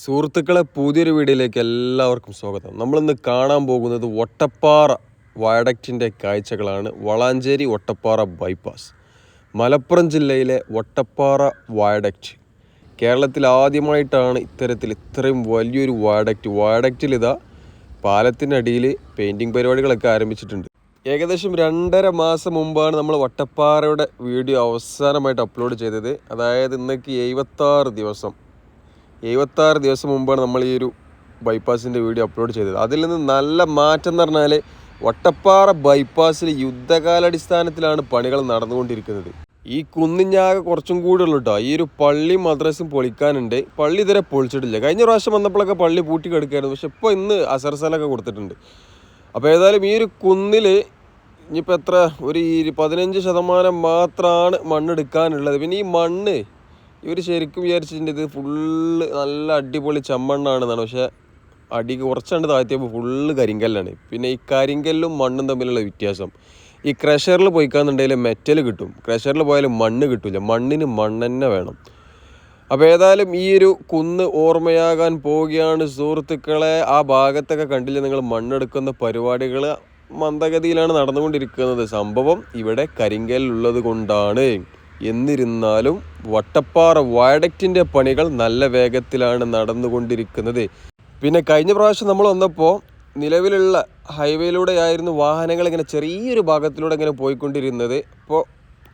സുഹൃത്തുക്കളെ പുതിയൊരു വീഡിയോയിലേക്ക് എല്ലാവർക്കും സ്വാഗതം. നമ്മളിന്ന് കാണാൻ പോകുന്നത് ഒട്ടപ്പാറ വയഡക്റ്റിന്റെ കാഴ്ചകളാണ്. വളാഞ്ചേരി ഒട്ടപ്പാറ ബൈപ്പാസ്. മലപ്പുറം ജില്ലയിലെ ഒട്ടപ്പാറ വയഡക്റ്റ്. കേരളത്തിൽ ആദ്യമായിട്ടാണ് ഇത്തരത്തിൽ ഇത്രയും വലിയൊരു വയഡക്റ്റ്. വയഡക്റ്റിൽ ഇതാ പാലത്തിനടിയിൽ പെയിന്റിങ് പരിപാടികളൊക്കെ ആരംഭിച്ചിട്ടുണ്ട്. ഏകദേശം രണ്ടര മാസം മുമ്പാണ് നമ്മൾ വട്ടപ്പാറയുടെ വീഡിയോ അവസാനമായിട്ട് അപ്ലോഡ് ചെയ്തത്. അതായത് ഇന്നേക്ക് എഴുപത്താറ് ദിവസം എഴുപത്താറ് ദിവസം മുമ്പാണ് നമ്മൾ ഈ ഒരു ബൈപ്പാസിന്റെ വീഡിയോ അപ്ലോഡ് ചെയ്തത്. അതിൽ നിന്ന് നല്ല മാറ്റം എന്ന് പറഞ്ഞാൽ വട്ടപ്പാറ ബൈപ്പാസിൽ യുദ്ധകാലാടിസ്ഥാനത്തിലാണ് പണികൾ നടന്നുകൊണ്ടിരിക്കുന്നത്. ഈ കുന്നിഞ്ഞാകെ കുറച്ചും കൂടെ ഉള്ളൂ കേട്ടോ ഈ ഒരു പള്ളി മദ്രസും പൊളിക്കാനുണ്ട്. പള്ളി ഇതുവരെ പൊളിച്ചിട്ടില്ല. കഴിഞ്ഞ പ്രാവശ്യം വന്നപ്പോഴൊക്കെ പള്ളി പൂട്ടി കിടക്കായിരുന്നു പക്ഷെ ഇപ്പോൾ ഇന്ന് അസർസലൊക്കെ കൊടുത്തിട്ടുണ്ട്. അപ്പോൾ ഏതായാലും ഈ ഒരു കുന്നിൽ ഇനിയിപ്പോൾ എത്ര? ഒരു പതിനഞ്ച് ശതമാനം മാത്രമാണ് മണ്ണെടുക്കാനുള്ളത്. പിന്നെ ഈ മണ്ണ് ഇവർ ശരിക്കും വിചാരിച്ചിട്ടുണ്ട് ഇത് ഫുള്ള് നല്ല അടിപൊളി ചമ്മണ്ണാണെന്നാണ്. പക്ഷേ അടി കുറച്ചാണ്ട് താഴ്ത്തിയപ്പോൾ ഫുള്ള് കരിങ്കല്ലാണ്. പിന്നെ ഈ കരിങ്കല്ലും മണ്ണും തമ്മിലുള്ള വ്യത്യാസം. ഈ ക്രഷറിൽ പോയിക്കാന്നുണ്ടെങ്കിൽ മെറ്റൽ കിട്ടും. ക്രഷറിൽ പോയാലും മണ്ണ് കിട്ടില്ല മണ്ണിന് മണ്ണെന്നെ വേണം. അപ്പോൾ ഏതായാലും ഈ ഒരു കുന്ന് ഓർമ്മയാകാൻ പോവുകയാണ് സുഹൃത്തുക്കളെ. ആ ഭാഗത്തൊക്കെ കണ്ടില്ല നിങ്ങൾ മണ്ണെടുക്കുന്ന പരിപാടികൾ മന്ദഗതിയിലാണ് നടന്നുകൊണ്ടിരിക്കുന്നത് സംഭവം. ഇവിടെ കരിങ്കല്ലുള്ളത് കൊണ്ടാണ്. എന്നിരുന്നാലും വട്ടപ്പാറ വയഡക്റ്റിന്റെ പണികൾ നല്ല വേഗത്തിലാണ് നടന്നുകൊണ്ടിരിക്കുന്നത്. പിന്നെ കഴിഞ്ഞ പ്രാവശ്യം നമ്മൾ വന്നപ്പോൾ നിലവിലുള്ള ഹൈവേയിലൂടെ ആയിരുന്നു വാഹനങ്ങൾ ഇങ്ങനെ ചെറിയൊരു ഭാഗത്തിലൂടെ ഇങ്ങനെ പോയിക്കൊണ്ടിരുന്നത്. ഇപ്പോൾ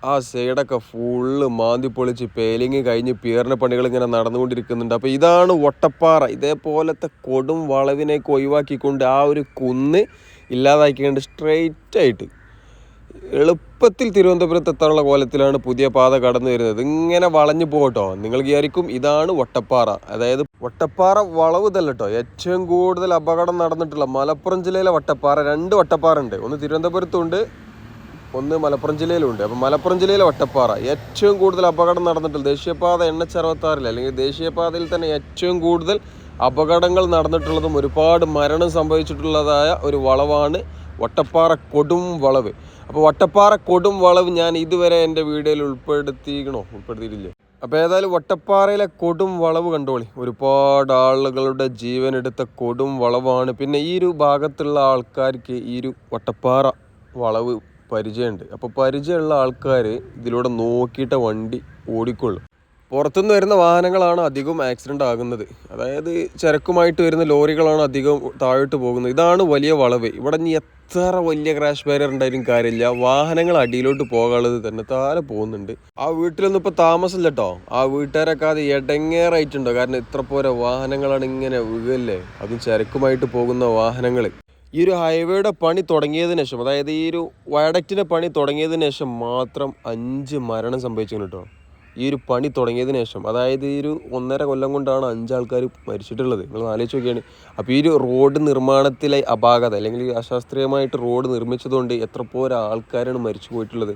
ആ സൈഡൊക്കെ ഫുള്ള് മാന്തി പൊളിച്ച് പേലിങ് കഴിഞ്ഞ് പിയറിന് പണികൾ ഇങ്ങനെ നടന്നുകൊണ്ടിരിക്കുന്നുണ്ട്. അപ്പോൾ ഇതാണ് ഒട്ടപ്പാറ ഇതേപോലത്തെ കൊടും വളവിനെയൊക്കെ ഒഴിവാക്കിക്കൊണ്ട് ആ ഒരു കുന്ന് ഇല്ലാതാക്കിക്കൊണ്ട് സ്ട്രെയിറ്റ് ആയിട്ട് എളുപ്പത്തിൽ തിരുവനന്തപുരത്ത് എത്താനുള്ള കോലത്തിലാണ് പുതിയ പാത കടന്നു വരുന്നത്. ഇങ്ങനെ വളഞ്ഞു പോകട്ടോ. നിങ്ങൾ വിചാരിക്കും ഇതാണ് വട്ടപ്പാറ. അതായത് വട്ടപ്പാറ വളവ് തല്ലട്ടോ ഏറ്റവും കൂടുതൽ അപകടം നടന്നിട്ടുള്ള മലപ്പുറം ജില്ലയിലെ വട്ടപ്പാറ രണ്ട് വട്ടപ്പാറ ഉണ്ട്. ഒന്ന് തിരുവനന്തപുരത്തുണ്ട് ഒന്ന് മലപ്പുറം ജില്ലയിലുണ്ട് അപ്പം മലപ്പുറം ജില്ലയിലെ വട്ടപ്പാറ ഏറ്റവും കൂടുതൽ അപകടം നടന്നിട്ടുള്ള ദേശീയപാത എൻ എച്ച് അല്ലെങ്കിൽ ദേശീയപാതയിൽ തന്നെ ഏറ്റവും കൂടുതൽ അപകടങ്ങൾ നടന്നിട്ടുള്ളതും ഒരുപാട് മരണം സംഭവിച്ചിട്ടുള്ളതായ ഒരു വളവാണ് വട്ടപ്പാറ കൊടും വളവ്. അപ്പോൾ വട്ടപ്പാറ കൊടും വളവ് ഞാൻ ഇതുവരെ എന്റെ വീഡിയോയിൽ ഉൾപ്പെടുത്തിക്കണോ ഉൾപ്പെടുത്തിയിട്ടില്ലേ? അപ്പോൾ ഏതായാലും വട്ടപ്പാറയിലെ കൊടും വളവ് കണ്ടോളി. ഒരുപാട് ആളുകളുടെ ജീവൻ എടുത്ത കൊടും വളവാണ്. പിന്നെ ഈ ഒരു ഭാഗത്തുള്ള ആൾക്കാർക്ക് ഈ ഒരു വട്ടപ്പാറ വളവ് പരിചയമുണ്ട്. അപ്പോൾ പരിചയമുള്ള ആൾക്കാർ ഇതിലൂടെ നോക്കിയിട്ട് വണ്ടി ഓടിക്കൊള്ളും. പുറത്തുനിന്ന് വരുന്ന വാഹനങ്ങളാണ് അധികം ആക്സിഡന്റ് ആകുന്നത്. അതായത് ചരക്കുമായിട്ട് വരുന്ന ലോറികളാണ് അധികം താഴോട്ട് പോകുന്നത്. ഇതാണ് വലിയ വളവ്. ഇവിടെ ഇനി എത്ര വലിയ ക്രാഷ് ബാരിയർ ഉണ്ടായാലും കാര്യമില്ല. വാഹനങ്ങൾ അടിയിലോട്ട് പോകാനുള്ളത് തന്നെ താഴെ പോകുന്നുണ്ട്. ആ വീട്ടിലൊന്നും ഇപ്പോൾ താമസമില്ല കേട്ടോ ആ വീട്ടുകാരൊക്കെ അത് എടങ്ങേറായിട്ടുണ്ടോ? കാരണം ഇത്ര പോരെ വാഹനങ്ങളാണ് ഇങ്ങനെ വീഴല്ലേ? അതും ചരക്കുമായിട്ട് പോകുന്ന വാഹനങ്ങൾ. ഈ ഒരു ഹൈവേയുടെ പണി തുടങ്ങിയതിന് ശേഷം അതായത് ഈ ഒരു വയഡക്റ്റിന്റെ പണി തുടങ്ങിയതിന് ശേഷം മാത്രം അഞ്ച് മരണം സംഭവിച്ചു കേട്ടോ ഈ ഒരു പണി തുടങ്ങിയതിന് ശേഷം അതായത് ഈ ഒരു ഒന്നര കൊല്ലം കൊണ്ടാണ് അഞ്ചാൾക്കാർ മരിച്ചിട്ടുള്ളത്. നിങ്ങൾ ആലോചിച്ച് നോക്കിയാണ്. അപ്പോൾ ഈ ഒരു റോഡ് നിർമ്മാണത്തിലെ അപാകത അല്ലെങ്കിൽ അശാസ്ത്രീയമായിട്ട് റോഡ് നിർമ്മിച്ചതുകൊണ്ട് എത്ര പോരാൾക്കാരാണ് മരിച്ചു പോയിട്ടുള്ളത്.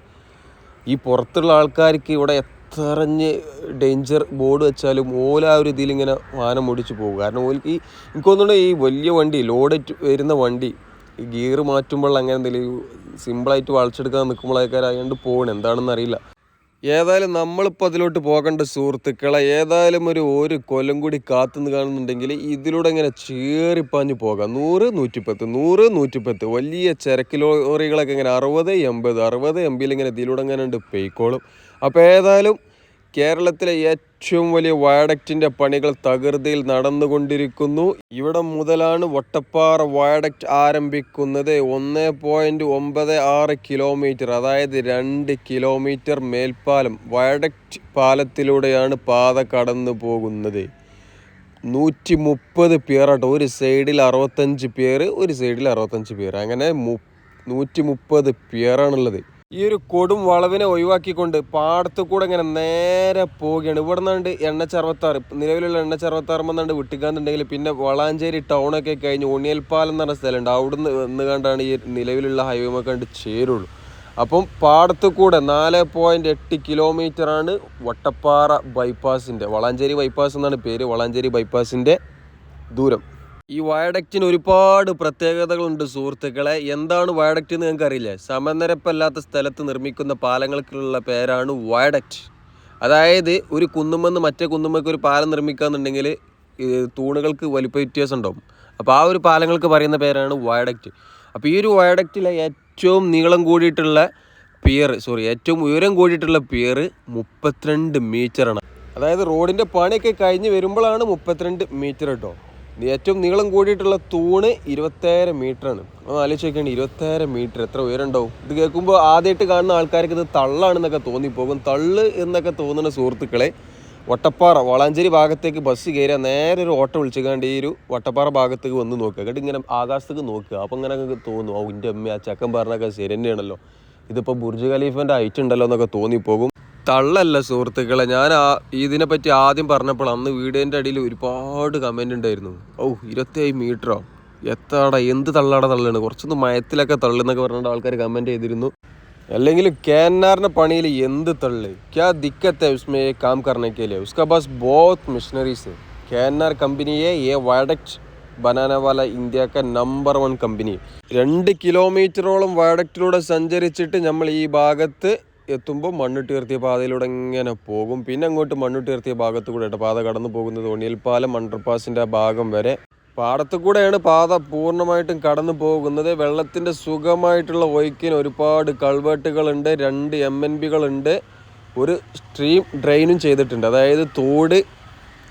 ഈ പുറത്തുള്ള ആൾക്കാർക്ക് ഇവിടെ എത്രഞ്ഞ് ഡേഞ്ചർ ബോർഡ് വെച്ചാലും ഓല ആ ഒരു ഇതിലിങ്ങനെ വാനം ഓടിച്ചു പോകും. കാരണം ഓൽക്ക് ഈ എനിക്ക് തോന്നുന്നു ഈ വലിയ വണ്ടി ലോഡ് വരുന്ന വണ്ടി ഈ ഗിയർ മാറ്റുമ്പോൾ അങ്ങനെ എന്തെങ്കിലും സിമ്പിളായിട്ട് വളച്ചെടുക്കാൻ നിൽക്കുമ്പോഴേക്കാർ അതുകൊണ്ട് പോകണം എന്താണെന്ന് അറിയില്ല. ഏതായാലും നമ്മളിപ്പോൾ അതിലോട്ട് പോകേണ്ട സുഹൃത്തുക്കളെ ഏതായാലും ഒരു ഒരു കൊല്ലം കൂടി കാത്തുനിന്ന് കാണുന്നുണ്ടെങ്കിൽ ഇതിലൂടെ ഇങ്ങനെ ചീറിപ്പാഞ്ഞ് പോകാം. നൂറ് നൂറ്റിപ്പത്ത് നൂറ് നൂറ്റിപ്പത്ത്. വലിയ ചരക്ക് ലോറികളൊക്കെ ഇങ്ങനെ അറുപത് എൺപത് അറുപത് എൺപതിൽ ഇങ്ങനെ ഇതിലൂടെ ഇങ്ങനെ ഉണ്ട് പെയ്ക്കോളും. അപ്പോൾ ഏതായാലും കേരളത്തിലെ ഏറ്റവും വലിയ വയഡക്റ്റിന്റെ പണികൾ തകൃതിയിൽ നടന്നുകൊണ്ടിരിക്കുന്നു. ഇവിടെ മുതലാണ് വട്ടപ്പാറ വയഡക്റ്റ് ആരംഭിക്കുന്നത്. ഒന്ന് പോയിന്റ് ഒമ്പത് ആറ് കിലോമീറ്റർ അതായത് രണ്ട് കിലോമീറ്റർ മേൽപ്പാലം വയഡക്റ്റ് പാലത്തിലൂടെയാണ് പാത കടന്നു പോകുന്നത്. നൂറ്റി മുപ്പത് പേരാട്ടോ ഒരു സൈഡിൽ അറുപത്തഞ്ച് പേര് ഒരു സൈഡിൽ അറുപത്തഞ്ച് പേര് അങ്ങനെ മു നൂറ്റി മുപ്പത് പേരാണുള്ളത്. ഈ ഒരു കൊടും വളവിനെ ഒഴിവാക്കിക്കൊണ്ട് പാടത്ത് കൂടെ ഇങ്ങനെ നേരെ പോവുകയാണ്. ഇവിടെ നിന്നാണ്ട് എണ്ണച്ച നിലവിലുള്ള എണ്ണച്ച അറുപത്താറ് വന്നാണ്ട് വിട്ടിക്കാന്നുണ്ടെങ്കിൽ പിന്നെ വളാഞ്ചേരി ടൗണൊക്കെ കഴിഞ്ഞ് ഉണിയൽപ്പാലം എന്ന് പറഞ്ഞ സ്ഥലമുണ്ട്. അവിടുന്ന് വന്ന് കണ്ടാണ് ഈ നിലവിലുള്ള ഹൈവേ കണ്ട് ചേരുള്ളൂ. അപ്പം പാടത്ത് കൂടെ നാല് പോയിന്റ് എട്ട് കിലോമീറ്റർ ആണ് വട്ടപ്പാറ ബൈപ്പാസിന്റെ വളാഞ്ചേരി ബൈപ്പാസ് എന്നാണ് പേര് വളാഞ്ചേരി ബൈപ്പാസിന്റെ ദൂരം. ഈ വയഡക്റ്റിന് ഒരുപാട് പ്രത്യേകതകളുണ്ട് സുഹൃത്തുക്കളെ. എന്താണ് വയഡക്റ്റ് എന്ന് ഞങ്ങൾക്ക് അറിയില്ലേ? സമനിരപ്പല്ലാത്ത സ്ഥലത്ത് നിർമ്മിക്കുന്ന പാലങ്ങൾക്കുള്ള പേരാണ് വയഡക്റ്റ്. അതായത് ഒരു കുന്നുമെന്ന് മറ്റേ കുന്നുമ്മക്ക് ഒരു പാലം നിർമ്മിക്കാന്നുണ്ടെങ്കിൽ ഈ തൂണുകൾക്ക് വലിപ്പ വ്യത്യാസം ഉണ്ടാവും അപ്പോൾ ആ ഒരു പാലങ്ങൾക്ക് പറയുന്ന പേരാണ് വയഡക്റ്റ്. അപ്പോൾ ഈ ഒരു വയഡക്റ്റിലെ ഏറ്റവും നീളം കൂടിയിട്ടുള്ള പിയർ സോറി ഏറ്റവും ഉയരം കൂടിയിട്ടുള്ള പിയർ മുപ്പത്തിരണ്ട് മീറ്ററാണ്. അതായത് റോഡിന്റെ പണിയൊക്കെ കഴിഞ്ഞ് വരുമ്പോഴാണ് മുപ്പത്തിരണ്ട് മീറ്റർ കേട്ടോ. ഏറ്റവും നീളം കൂടിയിട്ടുള്ള തൂണ് ഇരുപത്തേഴ് മീറ്ററാണ്. ഒന്ന് ആലോചിച്ച് നോക്കിയാണ് ഇരുപത്തേഴ് മീറ്റർ. എത്ര ഉയരുണ്ടാവും ഇത് കേൾക്കുമ്പോൾ ആദ്യമായിട്ട് കാണുന്ന ആൾക്കാർക്ക് ഇത് തള്ളാണെന്നൊക്കെ തോന്നിപ്പോകും തള്ള് എന്നൊക്കെ തോന്നുന്ന സുഹൃത്തുക്കളെ വട്ടപ്പാറ വളാഞ്ചേരി ഭാഗത്തേക്ക് ബസ് കയറിയാൽ നേരെ ഒരു ഓട്ടോ വിളിച്ചുകൊണ്ട് ഈ ഒരു വട്ടപ്പാറ ഭാഗത്തേക്ക് വന്ന് നോക്കുക. എന്നിട്ട് ഇങ്ങനെ ആകാശത്തേക്ക് നോക്കുക. അപ്പോൾ ഇങ്ങനെ തോന്നും ഓ എന്റെ അമ്മ ആ ചക്കൻ പറഞ്ഞൊക്കെ ശരി തന്നെയാണല്ലോ. ഇതിപ്പോൾ ബുർജ് ഖലീഫിന്റെ ഹൈറ്റ് ഉണ്ടല്ലോ എന്നൊക്കെ തോന്നിപ്പോകും തള്ളല്ല സുഹൃത്തുക്കളെ ഞാൻ ആ ഇതിനെ പറ്റി ആദ്യം പറഞ്ഞപ്പോൾ അന്ന് വീഡിയോൻ്റെ അടിയിൽ ഒരുപാട് കമൻ്റ് ഉണ്ടായിരുന്നു ഓ ഇരുപത്തേഴ് മീറ്ററോ എത്താടാ എന്ത് തള്ളാടെ തള്ളാണ് കുറച്ചൊന്ന് മയത്തിലൊക്കെ തള്ളുന്നൊക്കെ പറഞ്ഞിട്ട് ആൾക്കാർ കമൻറ്റ് ചെയ്തിരുന്നു അല്ലെങ്കിൽ कैनार പണിയിൽ എന്ത് തള്ള് क्या दिक्कत है उसमें ये काम करने के लिए उसका पास बहुत मशीनरीज है कैनार कंपनी है ये वाडक्ट बनाने वाला ഇന്ത്യ का നമ്പർ വൺ കമ്പനി രണ്ട് കിലോമീറ്ററോളം വാഡക്റ്റിലൂടെ സഞ്ചരിച്ചിട്ട് നമ്മൾ ഈ ഭാഗത്ത് എത്തുമ്പോൾ മണ്ണിട്ട് ഉയർത്തിയ പാതയിലൂടെ ഇങ്ങനെ പോകും. പിന്നെ അങ്ങോട്ട് മണ്ണിട്ട് ഉയർത്തിയ ഭാഗത്ത് കൂടെ പാത കടന്നു പോകുന്നത് ഒണിയൽപ്പാലം അണ്ടർപാസിന്റെ ആ ഭാഗം വരെ. പാടത്തു കൂടെയാണ് പാത പൂർണമായിട്ടും കടന്നു പോകുന്നത്. വെള്ളത്തിന്റെ സുഖമായിട്ടുള്ള ഒഴുക്കിന് ഒരുപാട് കൾവേട്ടുകളുണ്ട്. രണ്ട് എം എൻ ബികളുണ്ട് ഒരു സ്ട്രീം ഡ്രെയിനും ചെയ്തിട്ടുണ്ട്. അതായത് തോട്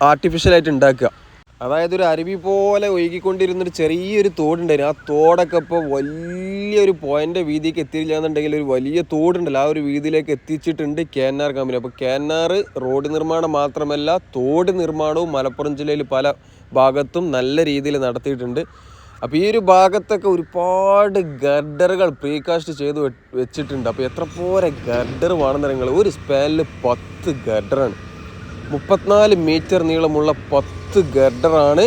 ആർട്ടിഫിഷ്യലായിട്ട് ഉണ്ടാക്കുക. അതായത് ഒരു അരുവി പോലെ ഒഴുകിക്കൊണ്ടിരുന്നൊരു ചെറിയൊരു തോടുണ്ടായിരുന്നു. ആ തോടൊക്കെ ഇപ്പോൾ വലിയൊരു പോയിന്റ് വീതിക്ക് എത്തിയില്ല എന്നുണ്ടെങ്കിൽ ഒരു വലിയ തോടുണ്ടല്ലോ. ആ ഒരു വീതിയിലേക്ക് എത്തിച്ചിട്ടുണ്ട് കേന്നാർ കമ്പനി അപ്പോൾ കേന്നാർ റോഡ് നിർമ്മാണം മാത്രമല്ല തോട് നിർമ്മാണവും മലപ്പുറം ജില്ലയിൽ പല ഭാഗത്തും നല്ല രീതിയിൽ നടത്തിയിട്ടുണ്ട്. അപ്പോൾ ഈ ഒരു ഭാഗത്തൊക്കെ ഒരുപാട് ഗർഡറുകൾ പ്രീകാസ്റ്റ് ചെയ്ത് വെച്ചിട്ടുണ്ട്. അപ്പോൾ എത്ര പോരെ ഗർഡർ വേണമെന്ന് നിങ്ങൾ ഒരു സ്പാനിൽ പത്ത് ഗർഡറാണ്. മുപ്പത്തിനാല് മീറ്റർ നീളമുള്ള പത്ത് ഗർഡറാണ്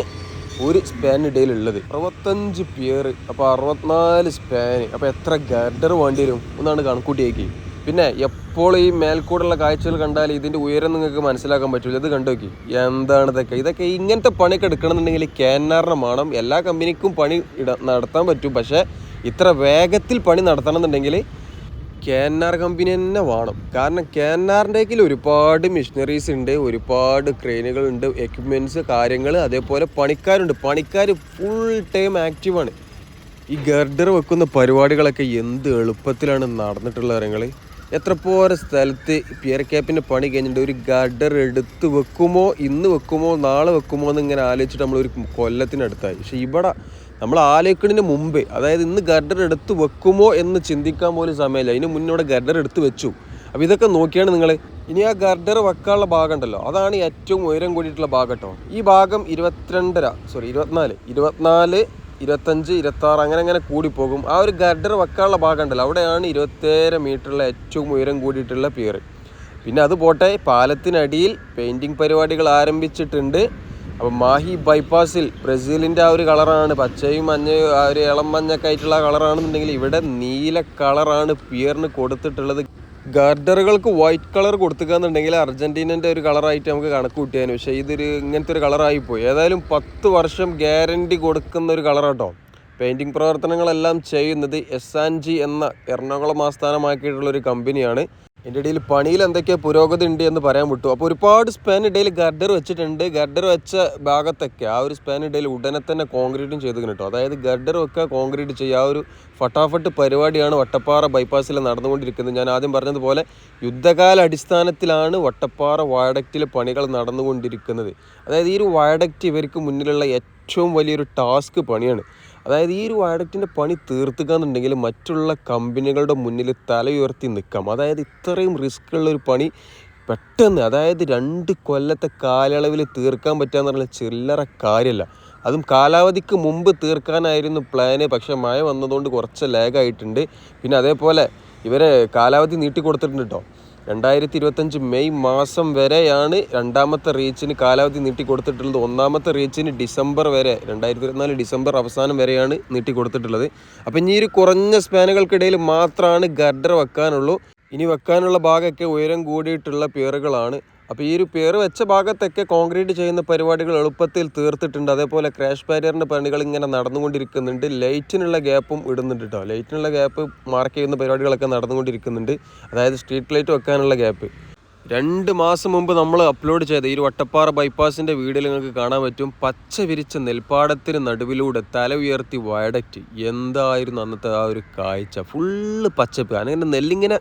ഒരു സ്പാനിടയിൽ ഉള്ളത് അറുപത്തഞ്ച് പിയർ അപ്പോൾ അറുപത്തിനാല് സ്പാന് അപ്പോൾ എത്ര ഗർഡർ വേണ്ടി വരും? ഒന്നാണ് കണക്കൂട്ടിയേക്ക്. പിന്നെ എപ്പോൾ ഈ മേൽക്കൂടുള്ള കാഴ്ചകൾ കണ്ടാൽ ഇതിന്റെ ഉയരം നിങ്ങൾക്ക് മനസ്സിലാക്കാൻ പറ്റില്ല ഇത് കണ്ടു നോക്കി. എന്താണ് ഇതൊക്കെ? ഇതൊക്കെ ഇങ്ങനത്തെ പണിയൊക്കെ എടുക്കണമെന്നുണ്ടെങ്കിൽ കേന്നാറിന് വേണം എല്ലാ കമ്പനിക്കും പണി നടത്താൻ പറ്റും. പക്ഷേ ഇത്ര വേഗത്തിൽ പണി നടത്തണമെന്നുണ്ടെങ്കിൽ കേന്നാർ കമ്പനി തന്നെ വേണം. കാരണം കെ എൻ കേന്നാറിന്റെ ഒരുപാട് മെഷീനറീസ് ഉണ്ട് ഒരുപാട് ക്രെയിനുകൾ ഉണ്ട് എക്യുപ്മെന്റ്സ് കാര്യങ്ങൾ അതേപോലെ പണിക്കാരുണ്ട്. പണിക്കാർ ഫുൾ ടൈം ആക്റ്റീവാണ് ഈ ഗർഡർ വെക്കുന്ന പരിപാടികളൊക്കെ എന്ത് എളുപ്പത്തിലാണ് നടന്നിട്ടുള്ളത് നിങ്ങൾ എത്ര പോരെ സ്ഥലത്ത് പിയർ ക്യാപ്പിന്റെ പണി കഴിഞ്ഞിട്ട് ഒരു ഗർഡർ എടുത്ത് വെക്കുമോ ഇന്ന് വെക്കുമോ നാളെ വെക്കുമോ എന്ന് ഇങ്ങനെ ആലോചിച്ചിട്ട് നമ്മളൊരു കൊല്ലത്തിനടുത്തായി. പക്ഷേ ഇവിടെ നമ്മൾ ആലോചിക്കുന്നതിന് മുമ്പേ അതായത് ഇന്ന് ഗർഡർ എടുത്ത് വെക്കുമോ എന്ന് ചിന്തിക്കാൻ പോലും സമയമില്ല. അതിന് മുന്നേ ഇവിടെ ഗർഡർ എടുത്ത് വെച്ചു. അപ്പോൾ ഇതൊക്കെ നോക്കിയാണ് നിങ്ങൾ ഇനി ആ ഗർഡർ വെക്കാനുള്ള ഭാഗം ഉണ്ടല്ലോ. അതാണ് ഏറ്റവും ഉയരം കൂടിയിട്ടുള്ള ഭാഗം കേട്ടോ. ഈ ഭാഗം ഇരുപത്തിരണ്ടര സോറി ഇരുപത്തിനാല് ഇരുപത്തിനാല് ഇരുപത്തഞ്ച് ഇരുപത്താറ് അങ്ങനെ അങ്ങനെ കൂടിപ്പോകും. ആ ഒരു ഗർഡർ വെക്കാനുള്ള ഭാഗം ഉണ്ടല്ലോ. അവിടെയാണ് ഇരുപത്തേഴ് മീറ്ററുള്ള ഏറ്റവും ഉയരം കൂടിയിട്ടുള്ള പിയർ. പിന്നെ അത് പോട്ടെ പാലത്തിനടിയിൽ പെയിന്റിങ് പരിപാടികൾ ആരംഭിച്ചിട്ടുണ്ട്. അപ്പം മാഹി ബൈപ്പാസിൽ ബ്രസീലിന്റെ ആ ഒരു കളറാണ് പച്ചയും മഞ്ഞയും ആ ഒരു ഇളം മഞ്ഞൊക്കെ ആയിട്ടുള്ള കളറാണെന്നുണ്ടെങ്കിൽ ഇവിടെ നീല കളറാണ് പിയറിന് കൊടുത്തിട്ടുള്ളത്. ഗാർഡറുകൾക്ക് വൈറ്റ് കളർ കൊടുത്തുകയെന്നുണ്ടെങ്കിൽ അർജന്റീനന്റെ ഒരു കളറായിട്ട് നമുക്ക് കണക്ക് കൂട്ടിയാൽ പക്ഷേ ഇതൊരു ഇങ്ങനത്തെ ഒരു കളറായി പോയി. ഏതായാലും പത്ത് വർഷം ഗ്യാരണ്ടി കൊടുക്കുന്ന ഒരു കളറാട്ടോ. പെയിന്റിങ് പ്രവർത്തനങ്ങളെല്ലാം ചെയ്യുന്നത് എസ് ആൻ ജി എന്ന എറണാകുളം ആസ്ഥാനമാക്കിയിട്ടുള്ള ഒരു കമ്പനിയാണ്. എന്റെ ഇടയിൽ പണിയിൽ എന്തൊക്കെ പുരോഗതി ഉണ്ട് എന്ന് പറയാൻ വിട്ടു. അപ്പോൾ ഒരുപാട് സ്പാൻ ഇടയിൽ ഗർഡർ വെച്ചിട്ടുണ്ട്. ഗർഡർ വെച്ച ഭാഗത്തൊക്കെ ആ ഒരു സ്പാൻ ഇടയിൽ ഉടനെ തന്നെ കോൺക്രീറ്റും ചെയ്ത് കിട്ടും അതായത് ഗർഡർ വെക്കുക കോൺക്രീറ്റ് ചെയ്യുക ആ ഒരു ഫട്ടാഫട്ട് പരിപാടിയാണ് വട്ടപ്പാറ ബൈപ്പാസിൽ നടന്നുകൊണ്ടിരിക്കുന്നത്. ഞാൻ ആദ്യം പറഞ്ഞതുപോലെ യുദ്ധകാല അടിസ്ഥാനത്തിലാണ് വട്ടപ്പാറ വയഡക്റ്റിലെ പണികൾ നടന്നുകൊണ്ടിരിക്കുന്നത്. അതായത് ഈ ഒരു വയഡക്റ്റ് ഇവർക്ക് മുന്നിലുള്ള ഏറ്റവും വലിയൊരു ടാസ്ക് പണിയാണ്. അതായത് ഈ ഒരു വയഡക്റ്റിന്റെ പണി തീർത്തുകയെന്നുണ്ടെങ്കിൽ മറ്റുള്ള കമ്പനികളുടെ മുന്നിൽ തലയുയർത്തി നിൽക്കാം. അതായത് ഇത്രയും റിസ്ക് ഉള്ളൊരു പണി പെട്ടെന്ന് അതായത് രണ്ട് കൊല്ലത്തെ കാലയളവിൽ തീർക്കാൻ പറ്റുക പറഞ്ഞാൽ ചില്ലറ കാര്യമല്ല അതും കാലാവധിക്ക് മുമ്പ് തീർക്കാനായിരുന്നു പ്ലാന് പക്ഷേ മഴ വന്നതുകൊണ്ട് കുറച്ച് ലാഗായിട്ടുണ്ട് പിന്നെ അതേപോലെ ഇവരെ കാലാവധി നീട്ടി കൊടുത്തിട്ടുണ്ട് കേട്ടോ രണ്ടായിരത്തി ഇരുപത്തഞ്ച് മെയ് മാസം വരെയാണ് രണ്ടാമത്തെ റീച്ചിന് കാലാവധി നീട്ടി കൊടുത്തിട്ടുള്ളത് ഒന്നാമത്തെ റീച്ചിന് ഡിസംബർ വരെ രണ്ടായിരത്തി ഇരുപത്തിനാല് ഡിസംബർ അവസാനം വരെയാണ് നീട്ടി കൊടുത്തിട്ടുള്ളത് അപ്പം ഇനി ഒരു കുറഞ്ഞ സ്പാനുകൾക്കിടയിൽ മാത്രമാണ് ഗർഡർ വെക്കാനുള്ളൂ. ഇനി വെക്കാനുള്ള ഭാഗമൊക്കെ ഉയരം കൂടിയിട്ടുള്ള പേറുകളാണ് അപ്പോൾ ഈ ഒരു പേര് വെച്ച ഭാഗത്തൊക്കെ കോൺക്രീറ്റ് ചെയ്യുന്ന പരിപാടികൾ എളുപ്പത്തിൽ തീർത്തിട്ടുണ്ട്. അതേപോലെ ക്രാഷ് ബാരിയറിന്റെ പണികൾ ഇങ്ങനെ നടന്നുകൊണ്ടിരിക്കുന്നുണ്ട്. ലൈറ്റിനുള്ള ഗ്യാപ്പും ഇടുന്നുണ്ട് കേട്ടോ ലൈറ്റിനുള്ള ഗ്യാപ്പ് മാർക്ക് ചെയ്യുന്ന പരിപാടികളൊക്കെ നടന്നുകൊണ്ടിരിക്കുന്നുണ്ട്. അതായത് സ്ട്രീറ്റ് ലൈറ്റ് വെക്കാനുള്ള ഗ്യാപ്പ് രണ്ട് മാസം മുമ്പ് നമ്മൾ അപ്ലോഡ് ചെയ്ത ഈ വട്ടപ്പാറ ബൈപ്പാസിന്റെ വീഡിയോയിൽ നിങ്ങൾക്ക് കാണാൻ പറ്റും. പച്ച വിരിച്ച നെൽപ്പാടത്തിന് നടുവിലൂടെ തല ഉയർത്തി വയടറ്റ്. എന്തായിരുന്നു അന്നത്തെ ആ ഒരു കാഴ്ച? ഫുള്ള് പച്ചപ്പ്. അങ്ങനെ നെല്ലിങ്ങനെ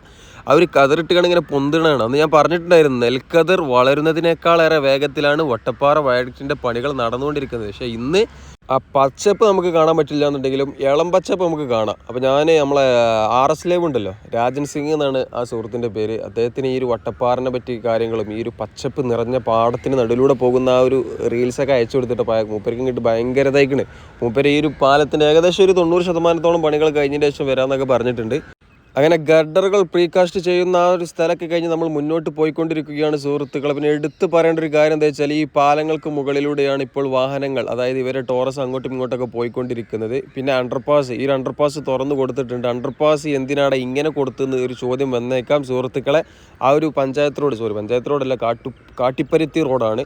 ആ ഒരു കതിറിട്ട് ഇങ്ങനെ പൊന്തിണാണ് അന്ന് ഞാൻ പറഞ്ഞിട്ടുണ്ടായിരുന്നു നെൽക്കതിർ വളരുന്നതിനേക്കാളേറെ വേഗത്തിലാണ് വട്ടപ്പാറ വയടറ്റിന്റെ പണികൾ നടന്നുകൊണ്ടിരിക്കുന്നത്. പക്ഷേ ഇന്ന് ആ പച്ചപ്പ് നമുക്ക് കാണാൻ പറ്റില്ല എന്നുണ്ടെങ്കിലും ഇളം പച്ചപ്പ് നമുക്ക് കാണാം. അപ്പോൾ ഞാൻ നമ്മളെ ആർ എസ് ലേവ് ഉണ്ടല്ലോ രാജൻ സിംഗ് എന്നാണ് ആ സുഹൃത്തിന്റെ പേര്. അദ്ദേഹത്തിന് ഈ ഒരു വട്ടപ്പാറിനെ പറ്റി കാര്യങ്ങളും ഈ ഒരു പച്ചപ്പ് നിറഞ്ഞ പാടത്തിന് നടുവിലൂടെ പോകുന്ന ആ ഒരു റീൽസൊക്കെ അയച്ചു കൊടുത്തിട്ട് പ- മൂപ്പർക്ക് ഇങ്ങോട്ട് ഭയങ്കര ഇതായിക്കണ്. മൂപ്പര് ഈ ഒരു പാലത്തിന് ഏകദേശം ഒരു തൊണ്ണൂറ് ശതമാനത്തോളം പണികൾ കഴിഞ്ഞതിന് ശേഷം വരാമെന്നൊക്കെ പറഞ്ഞിട്ടുണ്ട്. അങ്ങനെ ഗഡറുകൾ പ്രീകാസ്റ്റ് ചെയ്യുന്ന ആ ഒരു സ്ഥലമൊക്കെ കഴിഞ്ഞ് നമ്മൾ മുന്നോട്ട് പോയിക്കൊണ്ടിരിക്കുകയാണ് സുഹൃത്തുക്കൾ പിന്നെ എടുത്തു പറയേണ്ട ഒരു കാര്യം എന്താ വെച്ചാൽ ഈ പാലങ്ങൾക്ക് മുകളിലൂടെയാണ് ഇപ്പോൾ വാഹനങ്ങൾ അതായത് ഇവരെ ടോറസ് അങ്ങോട്ടും ഇങ്ങോട്ടൊക്കെ പോയിക്കൊണ്ടിരിക്കുന്നത്. പിന്നെ അണ്ടർപാസ് ഈ ഒരു അണ്ടർപാസ് തുറന്നു കൊടുത്തിട്ടുണ്ട്. അണ്ടർപാസ് എന്തിനാണ് ഇങ്ങനെ കൊടുത്തെന്ന് ഒരു ചോദ്യം വന്നേക്കാം സുഹൃത്തുക്കളെ. ആ ഒരു പഞ്ചായത്ത് റോഡ് സോറി പഞ്ചായത്ത് റോഡല്ല കാട്ടു കാട്ടിപ്പരുത്തി റോഡാണ്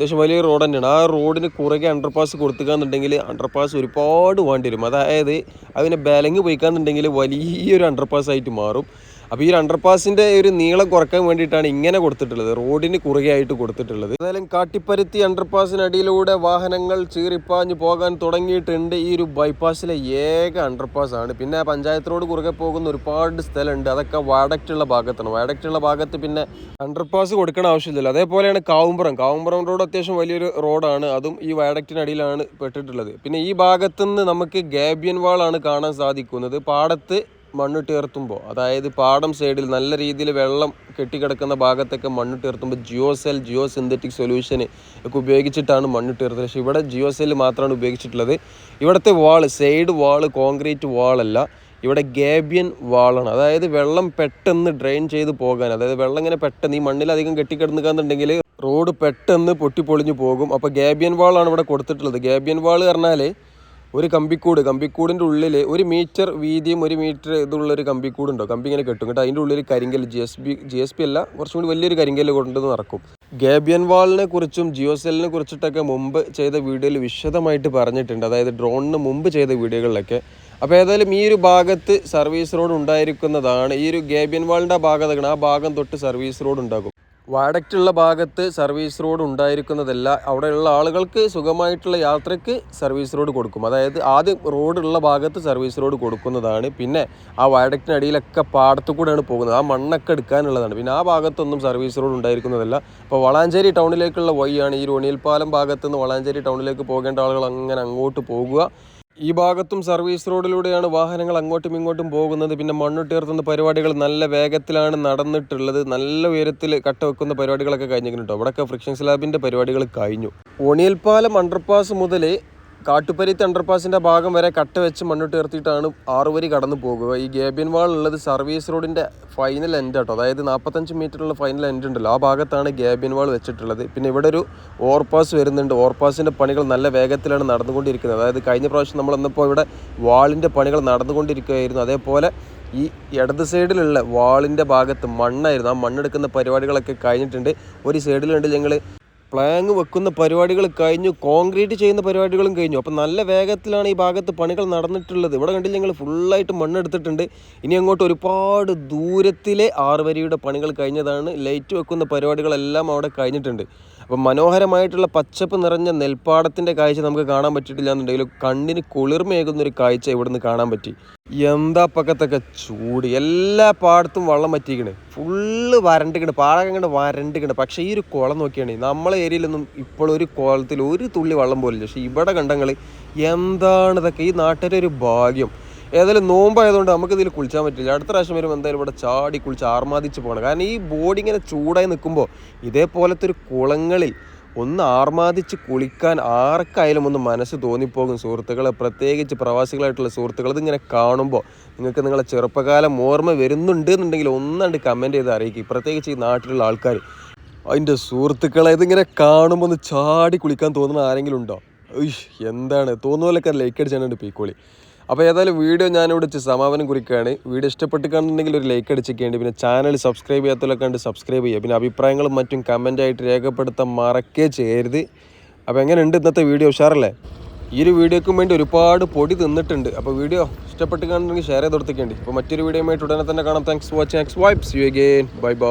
അത്യാവശ്യം വലിയ റോഡ് തന്നെയാണ്. ആ റോഡിന് കുറുകെ അണ്ടർപാസ് കൊടുക്കുകയെന്നുണ്ടെങ്കിൽ അണ്ടർപാസ് ഒരുപാട് വേണ്ടി വരും അതായത് അതിനെ ബലങ്ങ് പോയിക്കാന്നുണ്ടെങ്കിൽ വലിയൊരു അണ്ടർപാസ് ആയിട്ട് മാറും. അപ്പോൾ ഈ അണ്ടർപാസിന്റെ ഒരു നീളം കുറയ്ക്കാൻ വേണ്ടിയിട്ടാണ് ഇങ്ങനെ കൊടുത്തിട്ടുള്ളത്. റോഡിന് കുറുകെ ആയിട്ട് കൊടുത്തിട്ടുള്ളത്. ഏതായാലും കാട്ടിപ്പരുത്തി അണ്ടർപാസിനടിയിലൂടെ വാഹനങ്ങൾ ചീറിപ്പാഞ്ഞ് പോകാൻ തുടങ്ങിയിട്ടുണ്ട്. ഈ ഒരു ബൈപ്പാസിലെ ഏക അണ്ടർപാസ് ആണ് പിന്നെ പഞ്ചായത്ത് റോഡ് കുറുകെ പോകുന്ന ഒരുപാട് സ്ഥലമുണ്ട്. അതൊക്കെ വടക്കുള്ള ഭാഗത്താണ്. വടക്കുള്ള ഭാഗത്ത് പിന്നെ അണ്ടർപാസ് കൊടുക്കണ ആവശ്യമില്ല അതേപോലെയാണ് കാവുമ്പുറം കാവുമ്പുറം റോഡ് അത്യാവശ്യം വലിയൊരു റോഡാണ് അതും ഈ വയഡക്റ്റിനടിയിലാണ് പെട്ടിട്ടുള്ളത്. പിന്നെ ഈ ഭാഗത്തുനിന്ന് നമുക്ക് ഗാബിയൻ വാളാണ് കാണാൻ സാധിക്കുന്നത്. പാടത്ത് മണ്ണിട്ടുയർത്തുമ്പോൾ അതായത് പാടം സൈഡിൽ നല്ല രീതിയിൽ വെള്ളം കെട്ടിക്കിടക്കുന്ന ഭാഗത്തൊക്കെ മണ്ണിട്ടുയർത്തുമ്പോൾ geocell Jio synthetic solution ഒക്കെ ഉപയോഗിച്ചിട്ടാണ് മണ്ണിട്ടുയർത്തുന്നത് പക്ഷേ ഇവിടെ ജിയോ സെല്ല് മാത്രമാണ് ഉപയോഗിച്ചിട്ടുള്ളത്. ഇവിടുത്തെ വാൾ സൈഡ് വാൾ കോൺക്രീറ്റ് വാളല്ല ഇവിടെ ഗേബിയൻ വാളാണ് അതായത് വെള്ളം പെട്ടെന്ന് ഡ്രെയിൻ ചെയ്ത് പോകാൻ അതായത് വെള്ളം ഇങ്ങനെ പെട്ടെന്ന് ഈ മണ്ണിലധികം കെട്ടിക്കിടന്നുകാന്നുണ്ടെങ്കിൽ റോഡ് പെട്ടെന്ന് പൊട്ടിപ്പൊളിഞ്ഞു പോകും. അപ്പോൾ ഗേബിയൻ വാളാണ് ഇവിടെ കൊടുത്തിട്ടുള്ളത്. ഗേബിയൻ വാൾ പറഞ്ഞാൽ ഒരു കമ്പിക്കൂട് കമ്പിക്കൂടിന്റെ ഉള്ളിൽ ഒരു മീറ്റർ വീതിയും ഒരു മീറ്റർ ഇതുള്ള ഒരു കമ്പിക്കൂട് ഉണ്ടോ കമ്പി ഇങ്ങനെ കെട്ടും. കേട്ടോ അതിന്റെ ഉള്ളിൽ കരിങ്കൽ G S B G S P അല്ല കുറച്ചും കൂടി വലിയൊരു കരിങ്കൽ കൊണ്ട് നടക്കും. ഗേബിയൻ വാളിനെ കുറിച്ചും ജിയോ സെല്ലിനെ കുറിച്ചിട്ടൊക്കെ മുമ്പ് ചെയ്ത വീഡിയോയിൽ വിശദമായിട്ട് പറഞ്ഞിട്ടുണ്ട്. അതായത് ഡ്രോണിന് മുമ്പ് ചെയ്ത വീഡിയോകളിലൊക്കെ. അപ്പോൾ ഏതായാലും ഈ ഒരു ഭാഗത്ത് സർവീസ് റോഡ് ഉണ്ടായിരിക്കുന്നതാണ്. ഈ ഒരു ഗേബിയൻ വാളിന്റെ ആ ഭാഗം ആ ഭാഗം തൊട്ട് സർവീസ് റോഡ് ഉണ്ടാകും വാടക്കുള്ള ഭാഗത്ത് സർവീസ് റോഡ് ഉണ്ടായിരിക്കുന്നതല്ല അവിടെയുള്ള ആളുകൾക്ക് സുഖമായിട്ടുള്ള യാത്രയ്ക്ക് സർവീസ് റോഡ് കൊടുക്കും. അതായത് ആദ്യം റോഡുള്ള ഭാഗത്ത് സർവീസ് റോഡ് കൊടുക്കുന്നതാണ് പിന്നെ ആ വയഡക്റ്റിനടിയിലൊക്കെ പാടത്തു കൂടെയാണ് പോകുന്നത്. ആ മണ്ണൊക്കെ എടുക്കാനുള്ളതാണ്. പിന്നെ ആ ഭാഗത്തൊന്നും സർവീസ് റോഡ് ഉണ്ടായിരിക്കുന്നതല്ല. അപ്പോൾ വളാഞ്ചേരി ടൗണിലേക്കുള്ള വഴിയാണ്. ഈ രോണിയൽപാലം ഭാഗത്തുനിന്ന് വളാഞ്ചേരി ടൗണിലേക്ക് പോകേണ്ട ആളുകൾ അങ്ങനെ അങ്ങോട്ട് പോകുക. ഈ ഭാഗത്തും സർവീസ് റോഡിലൂടെയാണ് വാഹനങ്ങൾ അങ്ങോട്ടും ഇങ്ങോട്ടും പോകുന്നത്. പിന്നെ മണ്ണുട്ടീർത്തുന്ന പരിപാടികൾ നല്ല വേഗത്തിലാണ് നടന്നിട്ടുള്ളത്. നല്ല ഉയരത്തിൽ കട്ട വെക്കുന്ന പരിപാടികളൊക്കെ കഴിഞ്ഞിട്ടുണ്ട് അവിടെയൊക്കെ ഫ്രിക്ഷൻ സ്ലാബിന്റെ പരിപാടികൾ കഴിഞ്ഞു. ഒണിയൽപ്പാലം അണ്ടർപാസ് മുതൽ കാട്ടുപരിത്ത് അണ്ടർപാസിന്റെ ഭാഗം വരെ കട്ട വെച്ച് മണ്ണിട്ട് ഉയർത്തിയിട്ടാണ് ആറുവരി കടന്നു പോകുക. ഈ ഗേബിയൻ വാൾ ഉള്ളത് സർവീസ് റോഡിന്റെ ഫൈനൽ എൻഡ് കേട്ടോ അതായത് നാൽപ്പത്തഞ്ച് മീറ്ററുള്ള ഫൈനൽ എൻഡ് ഉണ്ടല്ലോ. ആ ഭാഗത്താണ് ഗേബിയൻ വാൾ വെച്ചിട്ടുള്ളത്. പിന്നെ ഇവിടെ ഒരു ഓവർപാസ് വരുന്നുണ്ട്. ഓവർപാസിന്റെ പണികൾ നല്ല വേഗത്തിലാണ് നടന്നുകൊണ്ടിരിക്കുന്നത്. അതായത് കഴിഞ്ഞ പ്രാവശ്യം നമ്മൾ വന്നപ്പോൾ ഇവിടെ വാളിന്റെ പണികൾ നടന്നുകൊണ്ടിരിക്കുകയായിരുന്നു. അതേപോലെ ഈ ഇടത് സൈഡിലുള്ള വാളിന്റെ ഭാഗത്ത് മണ്ണായിരുന്നു. ആ മണ്ണെടുക്കുന്ന പരിപാടികളൊക്കെ കഴിഞ്ഞിട്ടുണ്ട്. ഒരു സൈഡിലുണ്ട് ഞങ്ങൾ പ്ലാങ് വെക്കുന്ന പരിപാടികൾ കഴിഞ്ഞു കോൺക്രീറ്റ് ചെയ്യുന്ന പരിപാടികളും കഴിഞ്ഞു. അപ്പം നല്ല വേഗത്തിലാണ് ഈ ഭാഗത്ത് പണികൾ നടന്നിട്ടുള്ളത്. ഇവിടെ കണ്ടില്ല ഞങ്ങൾ ഫുള്ളായിട്ട് മണ്ണെടുത്തിട്ടുണ്ട്. ഇനി അങ്ങോട്ട് ഒരുപാട് ദൂരത്തിലെ ആറുവരിയുടെ പണികൾ കഴിഞ്ഞതാണ്. ലൈറ്റ് വെക്കുന്ന പരിപാടികളെല്ലാം അവിടെ കഴിഞ്ഞിട്ടുണ്ട്. അപ്പം മനോഹരമായിട്ടുള്ള പച്ചപ്പ് നിറഞ്ഞ നെൽപ്പാടത്തിന്റെ കാഴ്ച നമുക്ക് കാണാൻ പറ്റിയിട്ടില്ല എന്നുണ്ടെങ്കിലും കണ്ണിന് കുളിർമയേകുന്ന ഒരു കാഴ്ച ഇവിടുന്ന് കാണാൻ പറ്റി. എന്താ പക്കത്തൊക്കെ ചൂട്? എല്ലാ പാടത്തും വെള്ളം പറ്റിക്കണ് ഫുള്ള് വരണ്ടിക്കണ്. പാടൊക്കെ കണ്ട് വരണ്ടിക്കണ്. പക്ഷേ ഈ ഒരു കുളം നോക്കിയാണ് നമ്മളെ ഏരിയയിലൊന്നും ഇപ്പോൾ ഒരു കുളത്തിൽ ഒരു തുള്ളി വെള്ളം പോലില്ല. പക്ഷേ ഇവിടെ കണ്ടങ്ങൾ എന്താണ് ഇതൊക്കെ? ഈ നാട്ടിലെ ഒരു ഭാഗ്യം. ഏതായാലും നോമ്പായതുകൊണ്ട് നമുക്ക് ഇതിൽ കുളിച്ചാൻ പറ്റില്ല. അടുത്ത പ്രാവശ്യം വരുമ്പോൾ എന്തായാലും ഇവിടെ ചാടി കുളിച്ച് ആർമാദിച്ച് പോകണം. കാരണം ഈ ബോഡി ഇങ്ങനെ ചൂടായി നിൽക്കുമ്പോൾ ഇതേപോലത്തെ ഒരു കുളങ്ങളിൽ ഒന്ന് ആർമാദിച്ച് കുളിക്കാൻ ആർക്കായാലും ഒന്ന് മനസ്സ് തോന്നിപ്പോകും. സുഹൃത്തുക്കളെ പ്രത്യേകിച്ച് പ്രവാസികളായിട്ടുള്ള സുഹൃത്തുക്കൾ ഇതിങ്ങനെ കാണുമ്പോൾ നിങ്ങൾക്ക് നിങ്ങളെ ചെറുപ്പകാലം ഓർമ്മ വരുന്നുണ്ട് എന്നുണ്ടെങ്കിൽ ഒന്നാണ്ട് കമന്റ് ചെയ്ത് അറിയിക്കും. പ്രത്യേകിച്ച് ഈ നാട്ടിലുള്ള ആൾക്കാർ. അതിന്റെ സുഹൃത്തുക്കളെ ഇതിങ്ങനെ കാണുമ്പോൾ ഒന്ന് ചാടി കുളിക്കാൻ തോന്നുന്ന ആരെങ്കിലും ഉണ്ടോ? ഉയ്യ് എന്താണ്? പോലെയൊക്കെ ലൈക്ക് അടിച്ചാണ് പീക്കോളി. അപ്പോൾ ഏതായാലും വീഡിയോ ഞാനിവിടെ വെച്ച് സമാപനം കുറിക്കുകയാണ്. വീഡിയോ ഇഷ്ടപ്പെട്ട് കാണുന്നുണ്ടെങ്കിൽ ഒരു ലൈക്ക് അടിച്ചിരിക്കേണ്ടി പിന്നെ ചാനൽ സബ്സ്ക്രൈബ് ചെയ്യാത്തവരൊക്കെ കണ്ട് സബ്സ്ക്രൈബ് ചെയ്യുക. പിന്നെ അഭിപ്രായങ്ങളും മറ്റും കമന്റായിട്ട് രേഖപ്പെടുത്താൻ മറക്കേ ചെയ്യരുത്. അപ്പോൾ എങ്ങനെയുണ്ട് ഇന്നത്തെ വീഡിയോ? ഉഷാറല്ലേ? ഈ ഒരു വീഡിയോക്കും വേണ്ടി ഒരുപാട് പൊടി തിന്നിട്ടുണ്ട്. അപ്പോൾ വീഡിയോ ഇഷ്ടപ്പെട്ട് കാണുന്നുണ്ടെങ്കിൽ ഷെയർ ചെയ്ത് കൊടുത്തേക്കേണ്ടി അപ്പോൾ മറ്റൊരു വീഡിയോ ആയിട്ട് ഉടനെ തന്നെ കാണാം. Thanks watching X Vibes you again bye bye